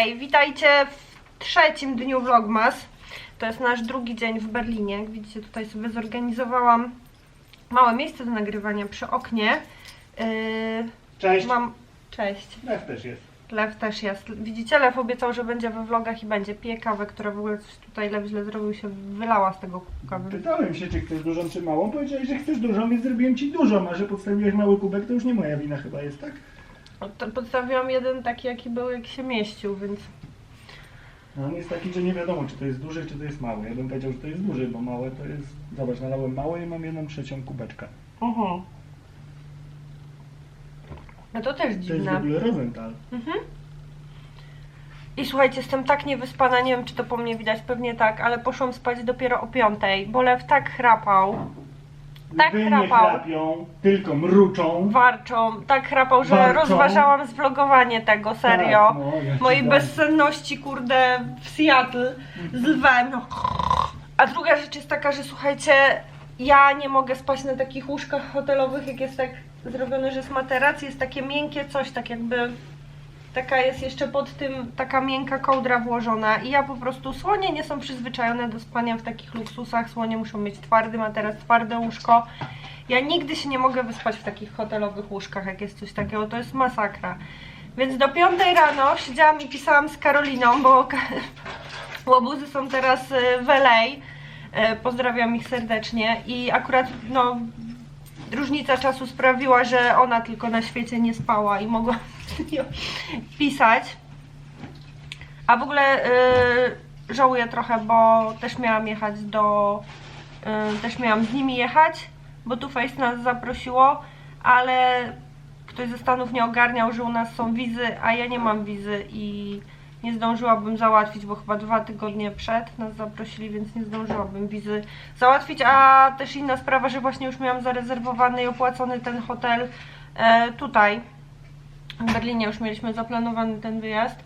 Hej, witajcie w trzecim dniu Vlogmas. To jest nasz drugi dzień w Berlinie. Jak widzicie, tutaj sobie zorganizowałam małe miejsce do nagrywania przy oknie. Yy, Cześć. mam... Cześć. Lew też jest. Lew też jest. Widzicie, Lew obiecał, że będzie we vlogach i będzie pije kawę, która w ogóle coś tutaj Lew źle zrobił, się wylała z tego kawy. Pytałem się, czy chcesz dużą, czy małą. Powiedziałeś, że chcesz dużą, więc zrobiłem ci dużą, a że podstawiłeś mały kubek, to już nie moja wina chyba jest, tak? Podstawiłam jeden taki, jaki był, jaki się mieścił, więc... No on jest taki, że nie wiadomo, czy to jest duży, czy to jest mały. Ja bym powiedział, że to jest duży, bo małe to jest... Zobacz, nalałem małe i mam jedną trzecią kubeczka. Mhm. No to też To jest w dziwne. ogóle Rosenthal. Mhm. I słuchajcie, jestem tak niewyspana, nie wiem czy to po mnie widać, pewnie tak, ale poszłam spać dopiero o piątej, bo Lew tak chrapał, Tak Wy nie chrapał. tylko mruczą. warczą, tak chrapał, że Warczą. rozważałam zvlogowanie tego, serio. Tak, no, ja ci Mojej dam. bezsenności, kurde, w Seattle z lwem, no. A druga rzecz jest taka, że słuchajcie, ja nie mogę spać na takich łóżkach hotelowych, jak jest tak zrobione, że jest materac, jest takie miękkie coś, tak jakby taka jest jeszcze pod tym taka miękka kołdra włożona i ja po prostu, słonie nie są przyzwyczajone do spania w takich luksusach, słonie muszą mieć twardy materac, twarde łóżko. Ja nigdy się nie mogę wyspać w takich hotelowych łóżkach, jak jest coś takiego, to jest masakra. Więc do piątej rano siedziałam i pisałam z Karoliną, bo łobuzy są teraz y, w LA. E, Pozdrawiam ich serdecznie i akurat no różnica czasu sprawiła, że ona tylko na świecie nie spała i mogła pisać. A w ogóle y, żałuję trochę, bo też miałam jechać do. Y, też miałam z nimi jechać, bo tu Face nas zaprosiło, ale ktoś ze Stanów nie ogarniał, że u nas są wizy, a ja nie mam wizy i nie zdążyłabym załatwić, bo chyba dwa tygodnie przed nas zaprosili, więc nie zdążyłabym wizy załatwić, a też inna sprawa, że właśnie już miałam zarezerwowany i opłacony ten hotel e, tutaj. W Berlinie, już mieliśmy zaplanowany ten wyjazd,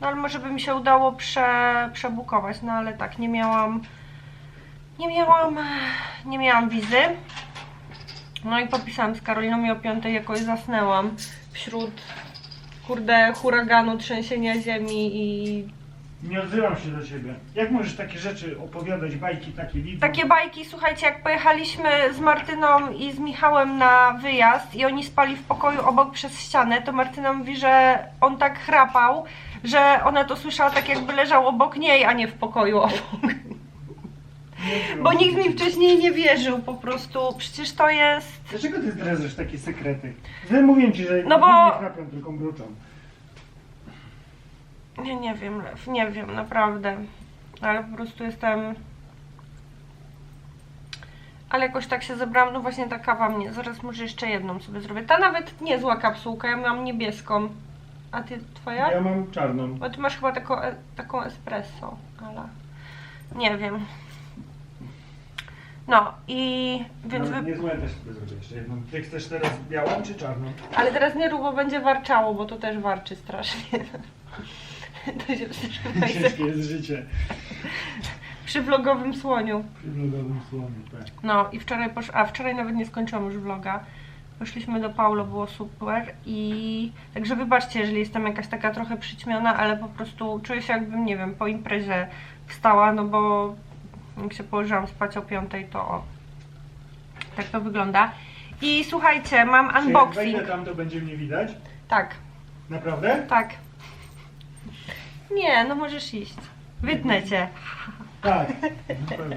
no ale może by mi się udało prze, przebukować, no ale tak, nie miałam nie miałam, nie miałam wizy. No i popisałam z Karoliną i o piątej jakoś zasnęłam wśród kurde huraganu, trzęsienia ziemi i Nie odzywam się do ciebie. Jak możesz takie rzeczy opowiadać, bajki takie widzą? takie bajki, słuchajcie, jak pojechaliśmy z Martyną i z Michałem na wyjazd i oni spali w pokoju obok przez ścianę, to Martyna mówi, że on tak chrapał, że ona to słyszała tak jakby leżał obok niej, a nie w pokoju obok. Bo nikt mi wcześniej nie wierzył po prostu. Przecież to jest... Dlaczego ty zdradzasz takie sekrety? Że mówię ci, że No bo- nie chrapią, tylko mruczą. Nie, nie wiem, Lew, nie wiem, naprawdę. Ale po prostu jestem... Ale jakoś tak się zebrałam, no właśnie ta kawa mnie, zaraz może jeszcze jedną sobie zrobię. Ta nawet niezła kapsułka, ja mam niebieską. A ty, twoja? Ja mam czarną. Bo ty masz chyba taką, e, taką espresso, ale... Nie wiem. No i... Więc Nawet wy... Nie złe też sobie zrobię jeszcze jedną. Ty chcesz teraz białą czy czarną? Ale teraz nie rób, bo będzie warczało, bo to też warczy strasznie. To się przyznaj Ciężkie jest życie. przy vlogowym słoniu. Przy vlogowym słonie, tak. No i wczoraj posz... a wczoraj nawet nie skończyłam już vloga. Poszliśmy do Paulo, było super i także wybaczcie, jeżeli jestem jakaś taka trochę przyćmiona, ale po prostu czuję się jakbym, nie wiem, po imprezie wstała, no bo jak się położyłam spać o piątej, to o, tak to wygląda. I słuchajcie, mam Czy jak unboxing. wejdę tam, to będzie mnie widać? Tak, Naprawdę? tak. Nie, no możesz iść. Wytnę cię. Tak, na pewno.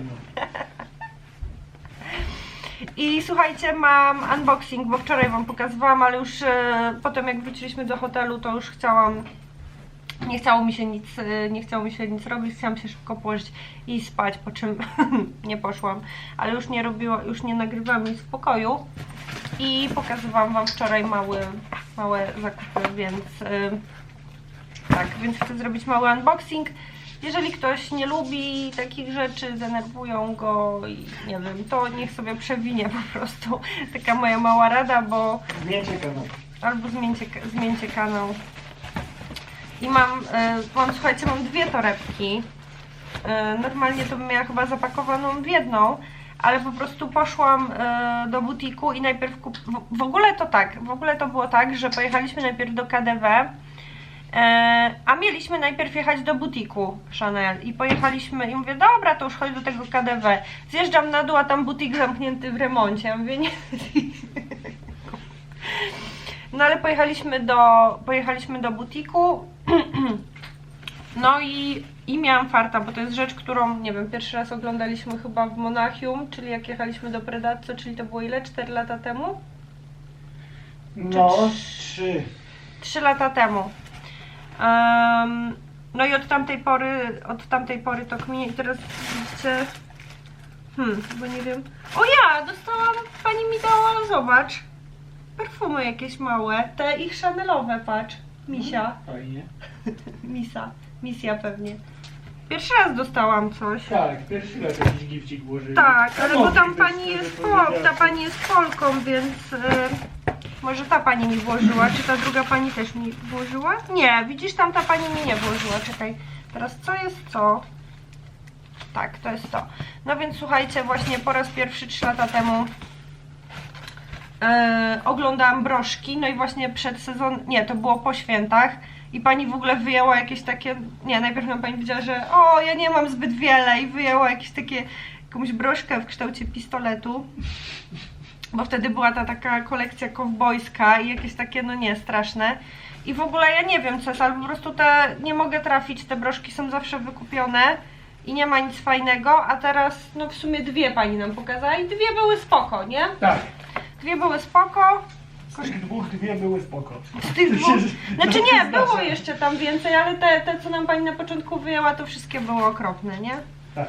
I słuchajcie, mam unboxing, bo wczoraj wam pokazywałam, ale już e, potem jak wróciliśmy do hotelu, to już chciałam. Nie chciało mi się nic, e, nie chciało mi się nic robić, chciałam się szybko położyć i spać, po czym nie poszłam, ale już nie robiła, już nie nagrywałam nic w pokoju i pokazywałam wam wczoraj mały, małe zakupy, więc e, tak, więc chcę zrobić mały unboxing. Jeżeli ktoś nie lubi takich rzeczy, denerwują go i nie wiem, to niech sobie przewinie po prostu. Taka moja mała rada, bo Zmieńcie kanał. albo zmieńcie, zmieńcie kanał. I mam, e, mam, słuchajcie, mam dwie torebki. E, Normalnie to bym miała chyba zapakowaną w jedną, ale po prostu poszłam e, do butiku i najpierw kup... w- ogóle to tak, w ogóle to było tak, że pojechaliśmy najpierw do KDW E, a mieliśmy najpierw jechać do butiku Chanel i pojechaliśmy i mówię, dobra, to już chodź do tego KDW. Zjeżdżam na dół, a tam butik zamknięty w remoncie. Ja mówię, nie. No ale pojechaliśmy do, pojechaliśmy do butiku. No i, i miałam farta, bo to jest rzecz, którą, nie wiem, pierwszy raz oglądaliśmy chyba w Monachium, czyli jak jechaliśmy do Predazzo, czyli to było ile? 4 lata temu? No, trzy. 3 lata temu. Em, no i od tamtej pory, od tamtej pory to kminie i teraz widzicie, hmm, bo nie wiem. O ja, dostałam, pani mi dała, zobacz, perfumy jakieś małe, te ich Chanelowe, patrz, misia, Fajnie. misa, misja pewnie. Pierwszy raz dostałam coś. Tak, pierwszy raz jakiś gifcik włożyli. Tak, ale bo tam pani jest. Pol, ta pani jest Polką, więc y, może ta pani mi włożyła, czy ta druga pani też mi włożyła? Nie, widzisz, tam ta pani mi nie włożyła, czekaj. Teraz co jest co? Tak, to jest to. No więc słuchajcie, właśnie po raz pierwszy 3 lata temu e, oglądałam broszki, no i właśnie przed sezon, nie, to było po świętach i pani w ogóle wyjęła jakieś takie, nie, najpierw nam pani powiedziała, że o, ja nie mam zbyt wiele i wyjęła jakieś takie, jakąś broszkę w kształcie pistoletu, bo wtedy była ta taka kolekcja kowbojska i jakieś takie, no nie, straszne. I w ogóle ja nie wiem co jest, ale po prostu te, nie mogę trafić, te broszki są zawsze wykupione i nie ma nic fajnego, a teraz, no w sumie dwie pani nam pokazała i dwie były spoko, nie? Tak. Dwie były spoko. Z tych dwóch dwie były spoko. Z tych dwóch. Znaczy nie, było jeszcze tam więcej, ale te, te co nam pani na początku wyjęła, to wszystkie były okropne, nie? Tak.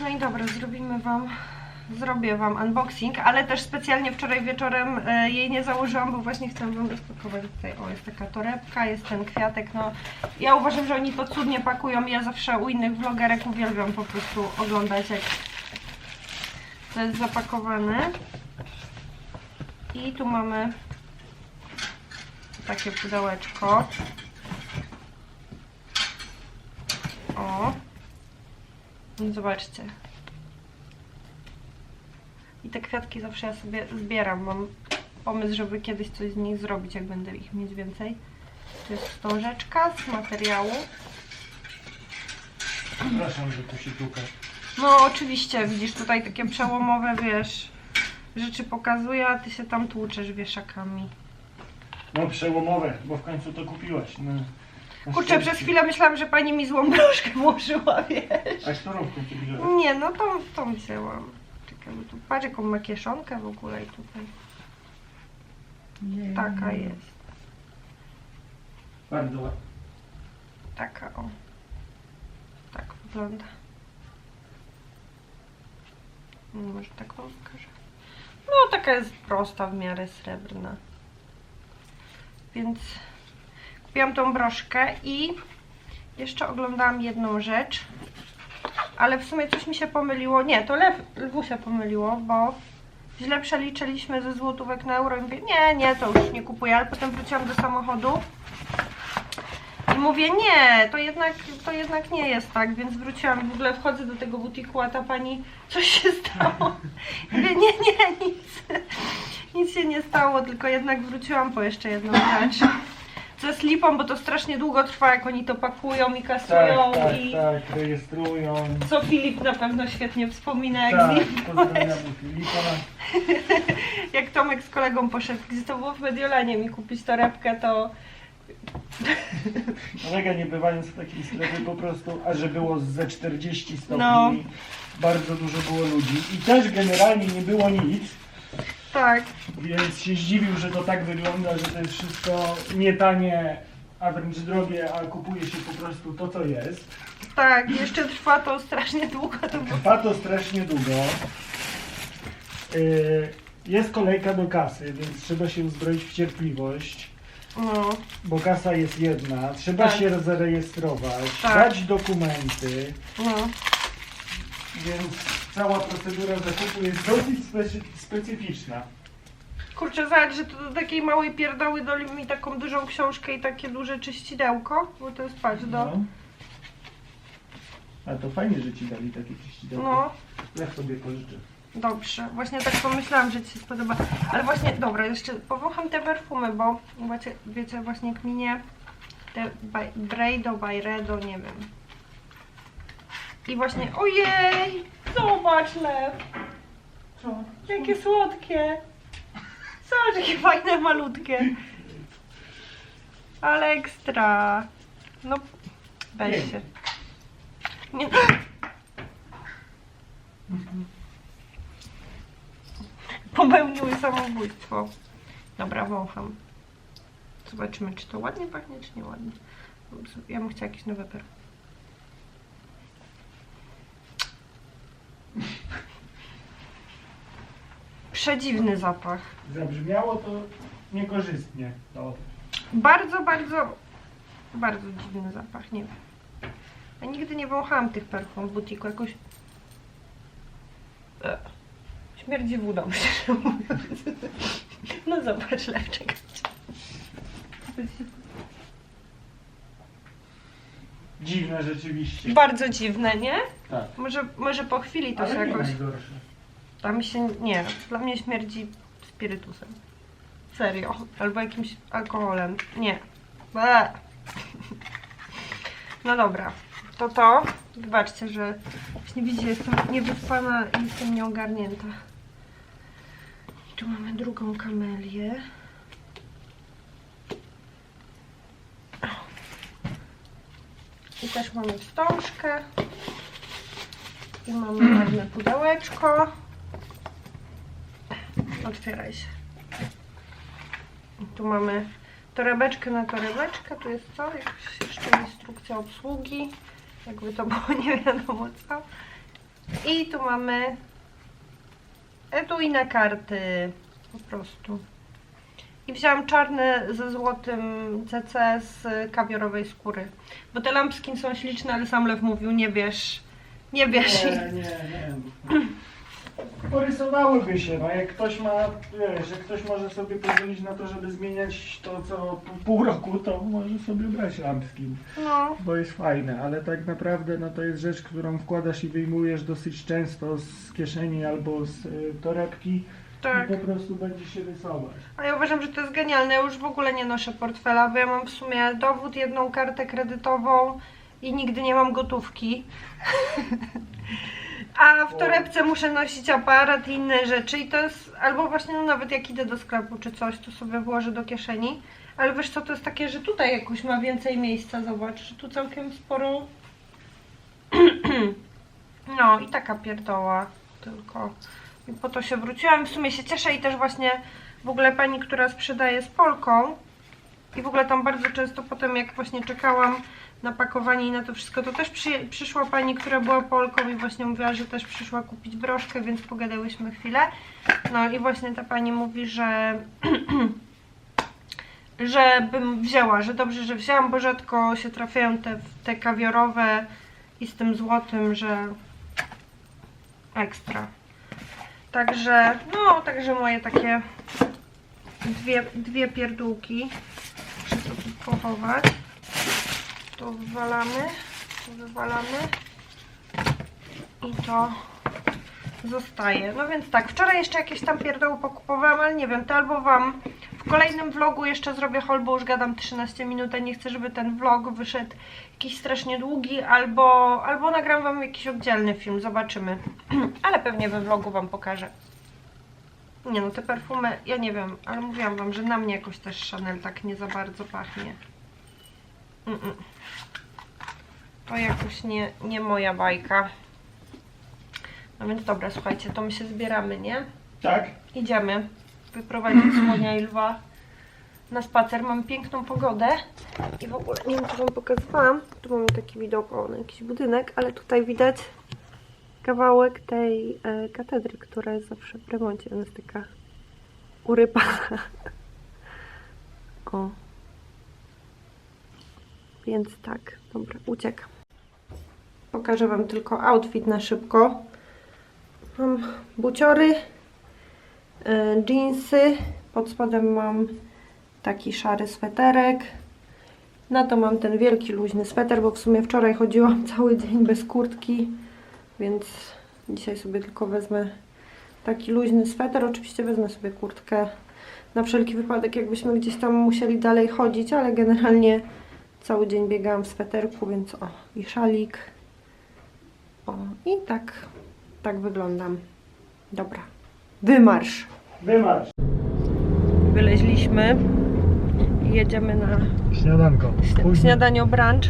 No i dobra, zrobimy wam. Zrobię wam unboxing, ale też specjalnie wczoraj wieczorem e, jej nie założyłam, bo właśnie chciałam wam rozpakować tutaj. O, jest taka torebka, jest ten kwiatek, no. Ja uważam, że oni to cudnie pakują. Ja zawsze u innych vlogerek uwielbiam po prostu oglądać, jak to jest zapakowane. I tu mamy takie pudełeczko. O. No Zobaczcie. I te kwiatki zawsze ja sobie zbieram. Mam pomysł, żeby kiedyś coś z nich zrobić, jak będę ich mieć więcej. To jest wstążeczka z materiału. Przepraszam, że tu się tuka. No oczywiście, widzisz tutaj takie przełomowe, wiesz, rzeczy pokazuje, a ty się tam tłuczesz wieszakami. No przełomowe, bo w końcu to kupiłaś. No, na Kurczę, szczęście. przez chwilę myślałam, że pani mi złą broszkę włożyła, wiesz. A którą w końcu bierzesz? Nie, no tą, tą wzięłam. Czekaj, bo tu patrz jaką ma kieszonkę w ogóle i tutaj. Taka jest. Bardzo ładnie. Taka o. Tak wygląda. Może tak wam pokażę. Taka jest prosta, w miarę srebrna. Więc kupiłam tą broszkę i jeszcze oglądałam jedną rzecz. Ale w sumie coś mi się pomyliło. Nie, to lew, lwu się pomyliło, bo źle przeliczyliśmy ze złotówek na euro i mówię, nie, nie, to już nie kupuję, ale potem wróciłam do samochodu mówię, nie, to jednak, to jednak nie jest tak, więc wróciłam, w ogóle wchodzę do tego butiku, a ta pani, coś się stało. Mówię, nie, nie, nic, nic się nie stało, tylko jednak wróciłam po jeszcze jedną rzecz. Co jest lipą, bo to strasznie długo trwa, jak oni to pakują i kasują Tak, tak, i tak, rejestrują. co Filip na pewno świetnie wspomina, jak z Tak, nim pozdrawiam Filipa. jak Tomek z kolegą poszedł, gdzie to było w Mediolanie mi kupić torebkę, to Kolega nie bywając w takiej strefie po prostu, a że było ze 40 stopni, No. bardzo dużo było ludzi i też generalnie nie było nic, tak, więc się zdziwił, że to tak wygląda, że to jest wszystko nie tanie, a wręcz drogie, a kupuje się po prostu to, co jest. tak, jeszcze trwa to strasznie długo, to było Trwa to strasznie długo. Yy, Jest kolejka do kasy, więc trzeba się uzbroić w cierpliwość, no. bo kasa jest jedna. Trzeba Tak. się zarejestrować, Tak. dać dokumenty, No, więc cała procedura zakupu jest dosyć specy- specyficzna. kurczę, zobacz, że to do takiej małej pierdoły doli mi taką dużą książkę i takie duże czyścidełko, bo to jest, patrz, do, No. A to fajnie, że ci dali takie czyścidełko. no, Ja sobie pożyczę. Dobrze, właśnie tak pomyślałam, że Ci się spodoba, ale właśnie, dobra, jeszcze powącham te perfumy, bo wiecie, wiecie właśnie kminie, Te by, Braido, Byredo, nie wiem. I właśnie, ojej! Zobacz lew! Co? Jakie słodkie! Zobacz, jakie fajne, malutkie. Ale ekstra. No, weź się. Nie. Popełniły samobójstwo. Dobra, wącham. Zobaczymy, czy to ładnie pachnie, czy nie ładnie. Ja bym chciała jakiś nowy perfum. Przedziwny zapach. Zabrzmiało to niekorzystnie. To Bardzo, bardzo, bardzo dziwny zapach, nie wiem. Ja nigdy nie wąchałam tych perfum w butiku, jakoś... E, Śmierdzi wodą, szczerze mówiąc. No zobacz, lew, czekajcie. dziwne rzeczywiście. Bardzo dziwne, nie? Tak. Może, może po chwili to się Ale nie jakoś... najgorsze. Tam się, nie, dla mnie śmierdzi spirytusem. Serio. Albo jakimś alkoholem. Nie. No dobra. To to. Wybaczcie, że właśnie widzicie, jestem niewyspana i jestem nieogarnięta. Tu mamy drugą kamelię. I też mamy wstążkę. I mamy ładne pudełeczko. Otwieraj się. I tu mamy torebeczkę na torebeczkę. Tu jest co? Jakaś jeszcze instrukcja obsługi. Jakby to było nie wiadomo co. I tu mamy etui na karty. Po prostu. I wzięłam czarne ze złotym CC z kawiorowej skóry. Bo te lampskin są śliczne, ale sam Lew mówił nie bierz. Nie bierz. Nie, nie, nie. Porysowałyby się, no jak ktoś ma, wiesz, jak ktoś może sobie pozwolić na to, żeby zmieniać to co pół- roku, to może sobie brać lampskin, No. bo jest fajne, ale tak naprawdę no to jest rzecz, którą wkładasz i wyjmujesz dosyć często z kieszeni albo z y, torebki Tak. i po prostu będzie się rysować. A ja uważam, że to jest genialne. Ja już w ogóle nie noszę portfela, bo ja mam w sumie dowód, jedną kartę kredytową i nigdy nie mam gotówki. A w torebce muszę nosić aparat i inne rzeczy i to jest, albo właśnie no nawet jak idę do sklepu czy coś, to sobie włożę do kieszeni. Ale wiesz co, to jest takie, że tutaj jakoś ma więcej miejsca, zobacz, że tu całkiem sporo... No i taka pierdoła tylko. I po to się wróciłam. W sumie się cieszę i też właśnie w ogóle pani, która sprzedaje jest Polką i w ogóle tam bardzo często potem jak właśnie czekałam na pakowanie i na to wszystko, to też przy, przyszła pani, która była Polką i właśnie mówiła, że też przyszła kupić broszkę, więc pogadałyśmy chwilę. No i właśnie ta pani mówi, że że bym wzięła, że dobrze, że wzięłam, bo rzadko się trafiają te, te kawiorowe i z tym złotym, że ekstra. Także, no, także moje takie dwie, dwie pierdółki. Muszę to pochować. To wywalamy, to wywalamy i to zostaje. No więc tak, wczoraj jeszcze jakieś tam pierdoły pokupowałam, ale nie wiem, to albo Wam w kolejnym vlogu jeszcze zrobię haul, bo już gadam 13 minut, a nie chcę, żeby ten vlog wyszedł jakiś strasznie długi, albo, albo nagram Wam jakiś oddzielny film, zobaczymy. ale pewnie we vlogu Wam pokażę. Nie no, te perfumy, ja nie wiem, ale mówiłam Wam, że na mnie jakoś też Chanel tak nie za bardzo pachnie. To jakoś nie, nie moja bajka. No więc dobra, słuchajcie, to my się zbieramy, nie? Tak? Idziemy wyprowadzić słonia i lwa na spacer. Mamy piękną pogodę i w ogóle nie wiem, czy Wam pokazywałam. Tu mamy taki widok, o, na jakiś budynek, ale tutaj widać kawałek tej e, katedry, która jest zawsze w remoncie. Ona jest taka urypana. O. Więc tak, dobra, uciekam. Pokażę Wam tylko outfit na szybko. Mam buciory, jeansy, pod spodem mam taki szary sweterek. Na to mam ten wielki luźny sweter, bo w sumie wczoraj chodziłam cały dzień bez kurtki, więc dzisiaj sobie tylko wezmę taki luźny sweter. Oczywiście wezmę sobie kurtkę na wszelki wypadek, jakbyśmy gdzieś tam musieli dalej chodzić, ale generalnie Cały dzień biegałam w sweterku, więc o, i szalik. O, i tak, tak wyglądam. Dobra, wymarsz. Wymarsz. Wyleźliśmy i jedziemy na Śniadanko. śni- śniadanie brunch.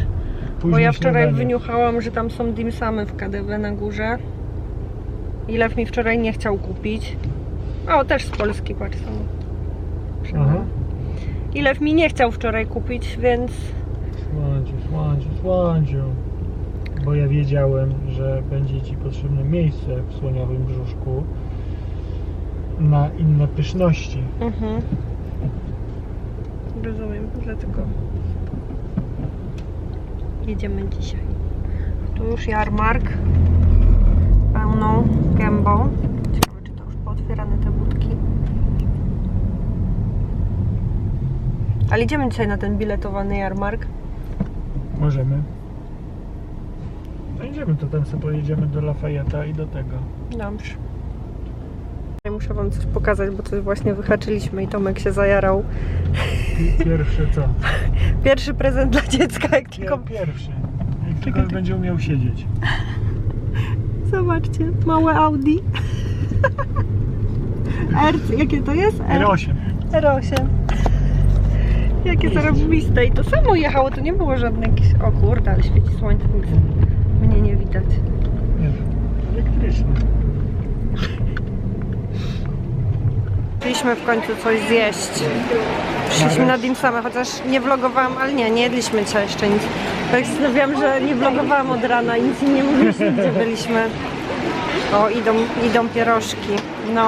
Bo późne ja wczoraj śniadanie. wyniuchałam, że tam są dimsamy w KDW na górze. I Lew mi wczoraj nie chciał kupić. O, też z Polski, patrz są. Aha. I Lew mi nie chciał wczoraj kupić, więc Słońcu, słońcu, słońcu. Bo ja wiedziałem, że będzie Ci potrzebne miejsce w słoniowym brzuszku na inne pyszności. Mhm. Rozumiem, dlatego jedziemy dzisiaj. Tu już jarmark pełną gębą. Ciekawe, czy to już pootwierane te budki. Ale idziemy dzisiaj na ten biletowany jarmark. Możemy. No idziemy, to tam sobie pojedziemy do Lafayette'a i do tego. Dobrze. Muszę Wam coś pokazać, bo coś właśnie wyhaczyliśmy i Tomek się zajarał. Pi- Pierwsze co? Pierwszy prezent dla dziecka, jak tylko... Pier- Pierwszy. Jak tylko będzie umiał siedzieć. Zobaczcie, małe Audi. R, jakie to jest? R, R8. R8. Jakie zarobiste. I to samo jechało, to nie było żadne jakieś... O kurde, ale świeci słońce, więc mnie nie widać. Nie, elektryczny. Chcieliśmy w końcu coś zjeść. Przyszliśmy na dim same, chociaż nie vlogowałam, ale nie, nie jedliśmy dzisiaj jeszcze nic. Tak się zastanawiałam, że nie vlogowałam od rana i nic im nie mówiliśmy, gdzie byliśmy. O, idą, idą pierożki. No,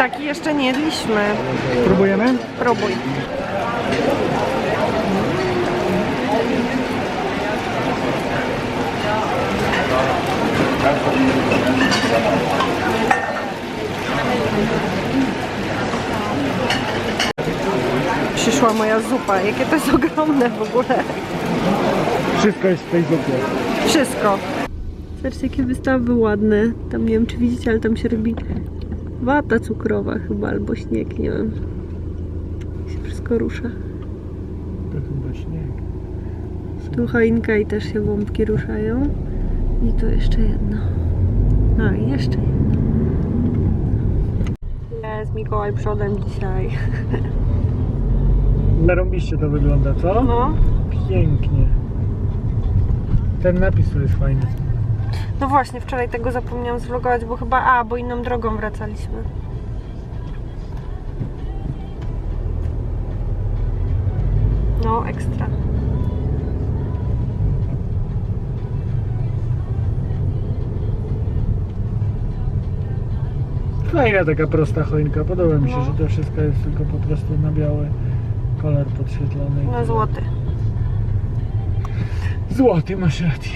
taki jeszcze nie jedliśmy. Próbujemy? Próbuj. Przyszła moja zupa. Jakie to jest ogromne w ogóle. Wszystko jest w tej zupie. Wszystko. Zobaczcie, jakie wystawy ładne. Tam nie wiem, czy widzicie, ale tam się robi wata cukrowa chyba, albo śnieg, nie wiem. Się wszystko rusza. To chyba śnieg. Tu choinka i też się bombki ruszają. I tu jeszcze jedno. A, i jeszcze jedno. Jest Mikołaj przodem dzisiaj. Zarąbiście to wygląda, co? No. Pięknie. Ten napis tu jest fajny. No właśnie, wczoraj tego zapomniałam zvlogować, bo chyba, a, bo inną drogą wracaliśmy. No, ekstra. Fajna taka prosta choinka. Podoba mi się, No. że to wszystko jest tylko po prostu na biały kolor podświetlony. Na złoty. Złoty, masz rację.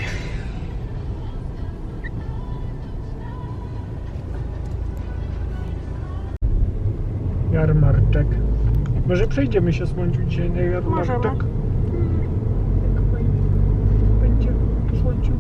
jarmarczek. Może przejdziemy się Słońciu dzisiaj no na jarmarczek? Możemy. Będzie Słońciu.